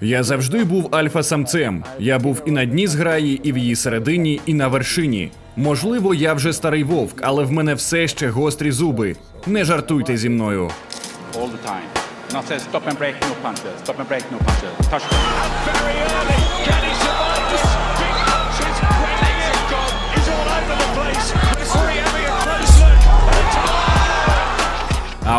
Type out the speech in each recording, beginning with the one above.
Я завжди був альфа-самцем. Я був і на дні зграї, і в її середині, і на вершині. Можливо, я вже старий вовк, але в мене все ще гострі зуби. Не жартуйте зі мною. all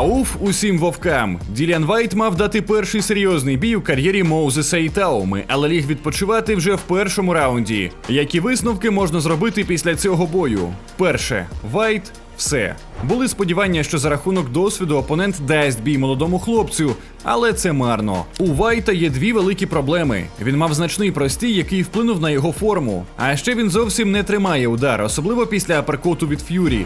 Ауф усім вовкам. Діліан Вайт мав дати перший серйозний бій у кар'єрі Моузеса і Тауми, але ліг відпочивати вже в першому раунді. Які висновки можна зробити після цього бою? Перше, Вайт. Все були сподівання, що за рахунок досвіду опонент дасть бій молодому хлопцю, але це марно. У Вайта є дві великі проблеми. Він мав значний простій, який вплинув на його форму. А ще він зовсім не тримає удар, особливо після аперкоту від Ф'юрі.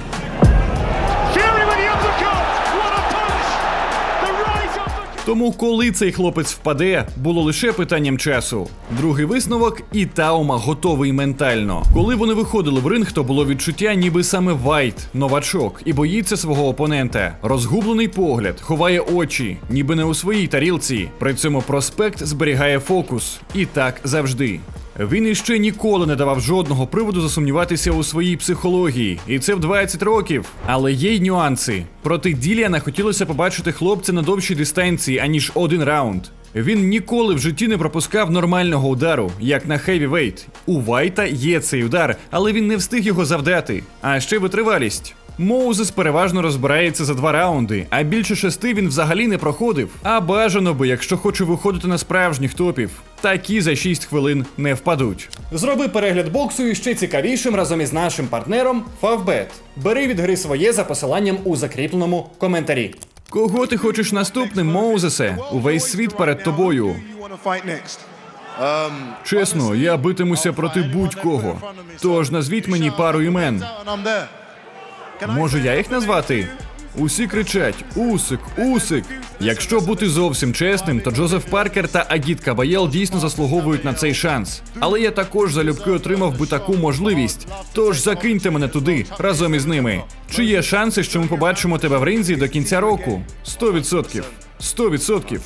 Тому, коли цей хлопець впаде, було лише питанням часу. Другий висновок і Таума готовий ментально. Коли вони виходили в ринг, то було відчуття, ніби саме Вайт, новачок, і боїться свого опонента. Розгублений погляд, ховає очі, ніби не у своїй тарілці. При цьому проспект зберігає фокус. І так завжди. Він іще ніколи не давав жодного приводу засумніватися у своїй психології, і це в 20 років. Але є й нюанси. Проти Діліана хотілося побачити хлопця на довшій дистанції, аніж один раунд. Він ніколи в житті не пропускав нормального удару, як на хевівейт. У Вайта є цей удар, але він не встиг його завдати. А ще витривалість. Моузес переважно розбирається за два раунди, а більше шести він взагалі не проходив. А бажано би, якщо хоче виходити на справжніх топів. Такі за 6 хвилин не впадуть. Зроби перегляд боксу іще цікавішим разом із нашим партнером Favbet. Бери від гри своє за посиланням у закріпленому коментарі. Кого ти хочеш наступним, Моузесе? Увесь світ перед тобою. Чесно, я битимуся проти будь-кого. Тож назвіть мені пару імен. Можу я їх назвати? Усі кричать Усик, Усик. Якщо бути зовсім чесним, то Джозеф Паркер та Агіт Кабаєл дійсно заслуговують на цей шанс. Але я також залюбки отримав би таку можливість. Тож закиньте мене туди разом із ними. Чи є шанси, що ми побачимо тебе в ринзі до кінця року? 100%. 100%.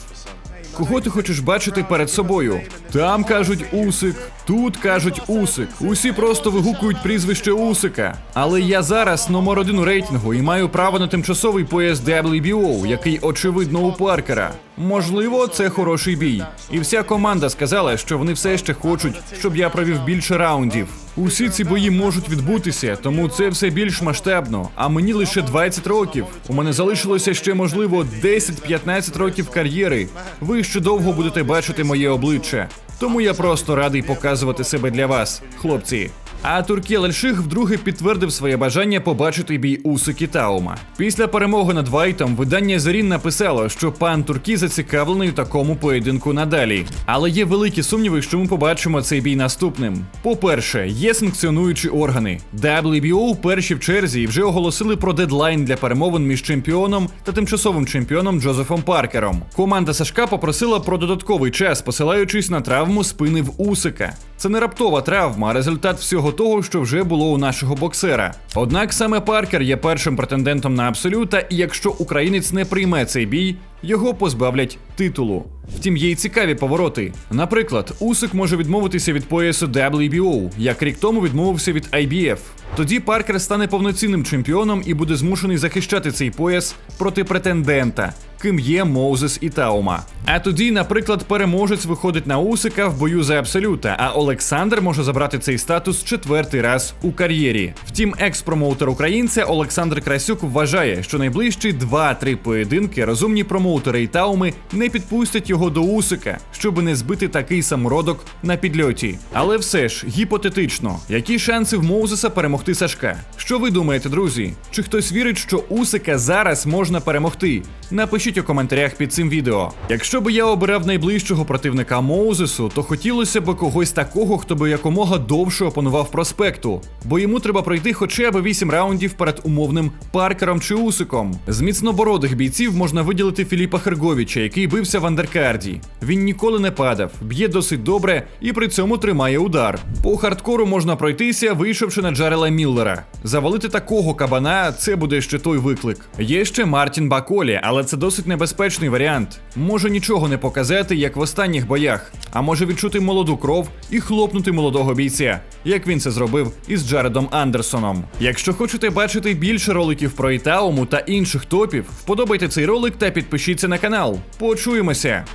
Кого ти хочеш бачити перед собою? Там кажуть Усик, тут кажуть Усик. Усі просто вигукують прізвище Усика. Але я зараз номер один у рейтингу і маю право на тимчасовий пояс WBO, який очевидно у Паркера. Можливо, це хороший бій. І вся команда сказала, що вони все ще хочуть, щоб я провів більше раундів. Усі ці бої можуть відбутися, тому це все більш масштабно. А мені лише 20 років. У мене залишилося ще можливо 10-15 років кар'єри. Ви ще довго будете бачити моє обличчя. Тому я просто радий показувати себе для вас, хлопці. А Туркі Альших вдруге підтвердив своє бажання побачити бій Усики Таума. Після перемоги над Вайтом видання Зорін написало, що пан Туркі зацікавлений у такому поєдинку надалі. Але є великі сумніви, що ми побачимо цей бій наступним. По-перше, є санкціонуючі органи. WBO перші в черзі вже оголосили про дедлайн для перемовин між чемпіоном та тимчасовим чемпіоном Джозефом Паркером. Команда Сашка попросила про додатковий час, посилаючись на травму спини в Усика. Це не раптова травма, а результат всього того, що вже було у нашого боксера. Однак саме Паркер є першим претендентом на абсолюта, і якщо українець не прийме цей бій, його позбавлять титулу. Втім, є й цікаві повороти. Наприклад, Усик може відмовитися від поясу WBO, як рік тому відмовився від IBF. Тоді Паркер стане повноцінним чемпіоном і буде змушений захищати цей пояс проти претендента, ким є Моузес і Таума. А тоді, наприклад, переможець виходить на Усика в бою за абсолюта, а Олександр може забрати цей статус четвертий раз у кар'єрі. Втім, екс-промоутер українця Олександр Красюк вважає, що найближчі 2-3 поєдинки розумні промоутери і Тауми не підпустять його до Усика, щоб не збити такий самородок на підльоті. Але все ж гіпотетично, які шанси в Моузеса перемогти Сашка? Що ви думаєте, друзі? Чи хтось вірить, що Усика зараз можна перемогти? Напишіть у коментарях під цим відео. Якщо би я обирав найближчого противника Моузесу, то хотілося б когось такого, хто би якомога довше опанував проспекту, бо йому треба пройти хоча б 8 раундів перед умовним паркером чи усиком. З міцнобородих бійців можна виділити Філіпа Херговіча, який бився в андеркарді. Він ніколи не падав, б'є досить добре і при цьому тримає удар. По хардкору можна пройтися, вийшовши на Джарела Міллера. Завалити такого кабана це буде ще той виклик. Є ще Мартін Баколі, але це досить небезпечний варіант. Може нічого не показати, як в останніх боях, а може відчути молоду кров і хлопнути молодого бійця, як він це зробив із Джаредом Андерсоном. Якщо хочете бачити більше роликів про Ітауму та інших топів, вподобайте цей ролик та підпишіться на канал. Почуємося!